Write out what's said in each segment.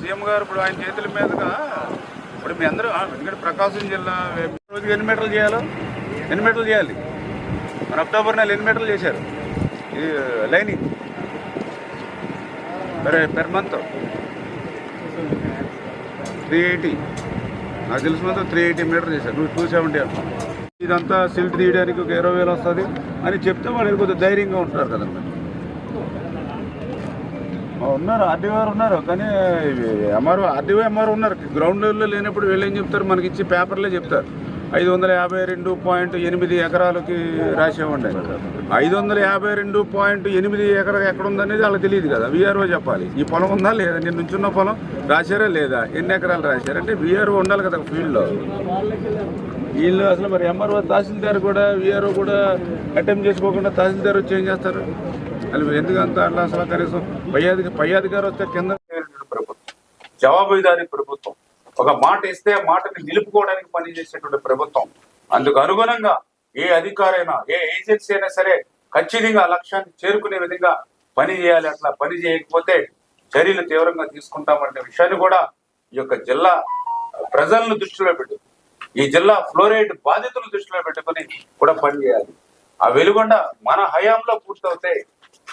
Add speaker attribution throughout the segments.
Speaker 1: CM గారు ఇప్పుడు ఆయన చేతుల మీదుగా ఇప్పుడు మీ అందరూ ఎందుకంటే ప్రకాశం జిల్లా రోజుకి ఎన్ని మీటర్లు చేయాలో? ఎన్ని మీటర్లు చేయాలి? మన అక్టోబర్ నెల ఎన్ని మీటర్లు చేశారు? ఇది lining. Per per month three eighty నాకు తెలిసినంత త్రీ ఎయిటీ మీటర్ చేశారు. నువ్వు టూ సెవెంటీ ఇదంతా సిల్ట్ తీయడానికి ఒక ఇరవై వేలు వస్తుంది అని చెప్తే వాళ్ళు కొద్దిగా ధైర్యంగా ఉంటారు కదా ఉన్నారు ఆర్డీఓ గారు ఉన్నారు కానీ ఎంఆర్ఓ ఆర్డీఓ ఎంఆర్ఓ ఉన్నారు. గ్రౌండ్ లెవెల్లో లేనప్పుడు వీళ్ళు ఏం చెప్తారు? మనకి ఇచ్చి పేపర్లే చెప్తారు. ఐదు వందల యాభై రెండు పాయింట్ ఎనిమిది ఎకరాలకి రాసేవ్వండి ఐదు వందల యాభై రెండు పాయింట్ ఎనిమిది ఎకరా ఎక్కడ ఉందనేది వాళ్ళకి తెలియదు కదా. విఆర్ఓ చెప్పాలి. ఈ పొలం ఉందా లేదా? నేను నుంచున్న పొలం రాశారా లేదా? ఎన్ని ఎకరాలు రాశారు? అంటే ఉండాలి కదా ఫీల్డ్లో. వీళ్ళు అసలు మరి ఎంఆర్ఓ తహసీల్దార్ కూడా వీఆర్ఓ కూడా అటెంప్ట్ చేసుకోకుండా తహసీల్దార్ వచ్చి ఏం చేస్తారు? వాళ్ళు ఎందుకంత అట్లా అసలు కనీసం పై అధిక పై అధికారి వస్తే కింద ప్రభుత్వం. జవాబుదారీ ప్రభుత్వం. ఒక మాట ఇస్తే ఆ మాటని నిలుపుకోవడానికి పనిచేసేటువంటి ప్రభుత్వం. అందుకు అనుగుణంగా ఏ అధికారైనా ఏ ఏజెన్సీ అయినా సరే ఖచ్చితంగా ఆ లక్ష్యాన్ని చేరుకునే విధంగా పని చేయాలి. అట్లా పని చేయకపోతే చర్యలు తీవ్రంగా తీసుకుంటామనే విషయాన్ని కూడా ఈ యొక్క జిల్లా ప్రజలను దృష్టిలో పెట్టు ఈ జిల్లా ఫ్లోరైడ్ బాధితులను దృష్టిలో పెట్టుకుని కూడా పనిచేయాలి ఆ వెలుగొండ మన హయాంలో పూర్తవుతే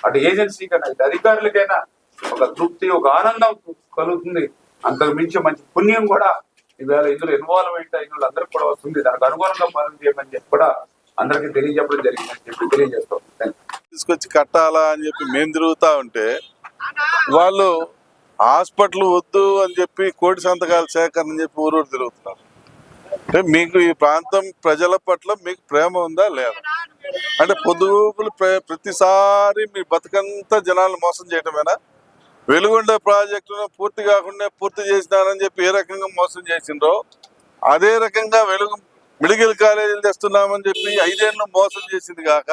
Speaker 1: అటు ఏజెన్సీకైనా ఇటు అధికారులకైనా ఒక తృప్తి ఒక ఆనందం కలుగుతుంది. అంతకు మించి మంచి పుణ్యం కూడా ఈవేళ ఇందులో ఇన్వాల్వ్ అయితే ఇందులో అందరికి కూడా వస్తుంది. దానికి అనుగుణంగా పనులు చేయమని చెప్పి కూడా అందరికి తెలియజెప్పడం జరిగిందని చెప్పి తెలియజేస్తాం
Speaker 2: తీసుకొచ్చి కట్టాలా అని చెప్పి మేము తిరుగుతా ఉంటే వాళ్ళు హాస్పిటల్ వద్దు అని చెప్పి కోటి సంతకాల సేకరణ అని చెప్పి ఊరూరు తిరుగుతున్నారు. అంటే మీకు ఈ ప్రాంతం ప్రజల పట్ల మీకు ప్రేమ ఉందా లేదా? అంటే పొదుపులు ప్ర- ప్రతిసారి మీ బతుకంతా జనాలను మోసం చేయటమేనా? వెలుగొండ ప్రాజెక్టును పూర్తి కాకుండా పూర్తి చేసినారని చెప్పి ఏ రకంగా మోసం చేసిండ్రో అదే రకంగా వెలుగు మెడికల్ కాలేజీలు తెస్తున్నామని చెప్పి ఐదేళ్ళు మోసం చేసింది కాక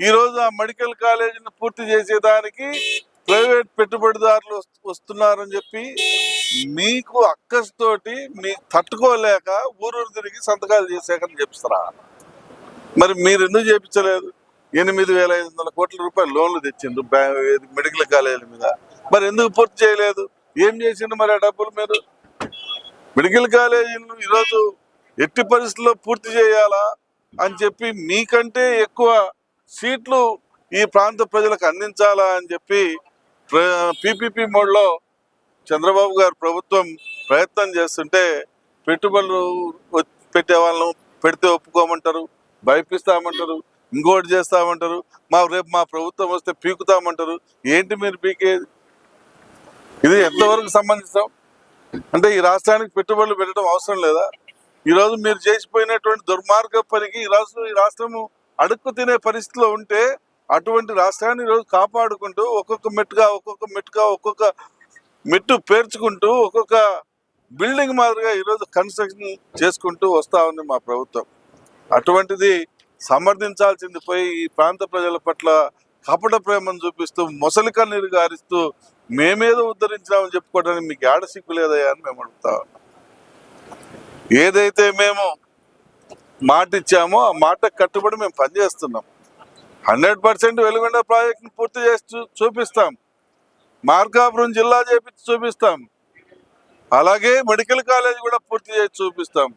Speaker 2: ఈరోజు ఆ మెడికల్ కాలేజీని పూర్తి చేసేదానికి ప్రైవేట్ పెట్టుబడిదారులు వస్తు- వస్తున్నారని చెప్పి మీకు అక్కస్తోటి మీ తట్టుకోలేక ఊరూరు తిరిగి సంతకాలు చేసాకని చెప్తారా మరి మీరు ఎందుకు చేయించలేదు ఎనిమిది వేల ఐదు వందల కోట్ల రూపాయలు లోన్లు తెచ్చిండ్రు బ్యాంక్ మెడికల్ కాలేజీల మీద. మరి ఎందుకు పూర్తి చేయలేదు? ఏం చేసిండ్రు మరి ఆ డబ్బులు మీరు? మెడికల్ కాలేజీలను ఈరోజు ఎట్టి పరిస్థితుల్లో పూర్తి చేయాలా అని చెప్పి మీకంటే ఎక్కువ సీట్లు ఈ ప్రాంత ప్రజలకు అందించాలా అని చెప్పి పీపీపీ మోడ్లో చంద్రబాబు గారు ప్రభుత్వం ప్రయత్నం చేస్తుంటే పెట్టుబడులు పెట్టే వాళ్ళను పెడితే ఒప్పుకోమంటారు. భయపిస్తామంటారు ఇంకోటి చేస్తామంటారు మా రేపు మా ప్రభుత్వం వస్తే పీకుతామంటారు. ఏంటి మీరు పీకేది? ఇది ఎంతవరకు సంబంధిస్తాం? అంటే ఈ రాష్ట్రానికి పెట్టుబడులు పెట్టడం అవసరం లేదా? ఈరోజు మీరు చేసిపోయినటువంటి దుర్మార్గ పనికి ఈ రాష్ట్రం ఈ రాష్ట్రము అడుక్కు తినే పరిస్థితిలో ఉంటే అటువంటి రాష్ట్రాన్ని ఈరోజు కాపాడుకుంటూ ఒక్కొక్క మెట్టుగా ఒక్కొక్క మెట్టుగా ఒక్కొక్క మెట్టు పేర్చుకుంటూ ఒక్కొక్క బిల్డింగ్ మాదిరిగా ఈరోజు కన్స్ట్రక్షన్ చేసుకుంటూ వస్తూ ఉంది మా ప్రభుత్వం. అటువంటిది సమర్థించాల్సింది పోయి ఈ ప్రాంత ప్రజల పట్ల కపట ప్రేమను చూపిస్తూ మొసలి కన్నీరు గారిస్తూ మేమేదో ఉద్ధరించామని చెప్పుకోవడానికి మీకు ఏడ సిగ్గు లేదయ్యా అని మేము అడుగుతా ఏదైతే మేము మాట ఇచ్చామో ఆ మాట కట్టుబడి మేము పనిచేస్తున్నాం. హండ్రెడ్ పర్సెంట్ వెలుగొండ ప్రాజెక్ట్ని పూర్తి చేసి చూపిస్తాం. మార్కాపురం జిల్లా చేపించి చూపిస్తాం. అలాగే మెడికల్ కాలేజ్ కూడా పూర్తి చేసి చూపిస్తాం.